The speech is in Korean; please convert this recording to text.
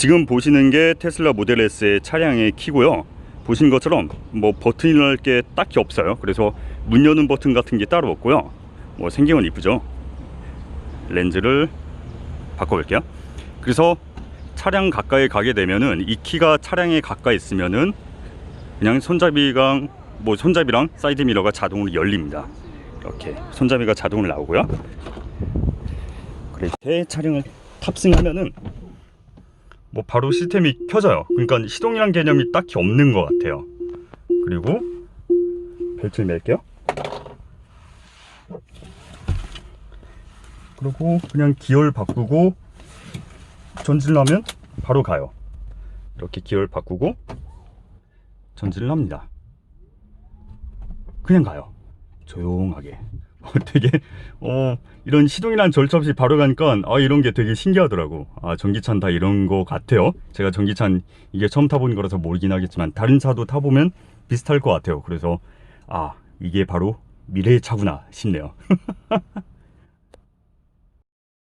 지금 보시는 게 테슬라 모델 S의 차량의 키고요. 보시는 것처럼 뭐 버튼이랄 게 딱히 없어요. 그래서 문 여는 버튼 같은 게 따로 없고요. 뭐 생긴 건 이쁘죠. 렌즈를 바꿔볼게요. 그래서 차량 가까이 가게 되면은 이 키가 차량에 가까이 있으면은 그냥 손잡이랑 뭐 손잡이랑 사이드 미러가 자동으로 열립니다. 이렇게 손잡이가 자동으로 나오고요. 그래서 새 차량을 탑승하면은 뭐 바로 시스템이 켜져요. 그러니까 시동이란 개념이 딱히 없는 것 같아요. 그리고 벨트를 맬게요. 그리고 그냥 기어를 바꾸고 전진을 하면 바로 가요. 이렇게 기어를 바꾸고 전진을 합니다. 그냥 가요. 조용하게. 어, 되게 어 이런 시동이란 절차 없이 바로 가니까 아 이런 게 되게 신기하더라고. 아 전기차는 다 이런 거 같아요. 제가 전기차는 이게 처음 타보는 거라서 모르긴 하겠지만 다른 차도 타보면 비슷할 것 같아요. 그래서 아 이게 바로 미래의 차구나 싶네요.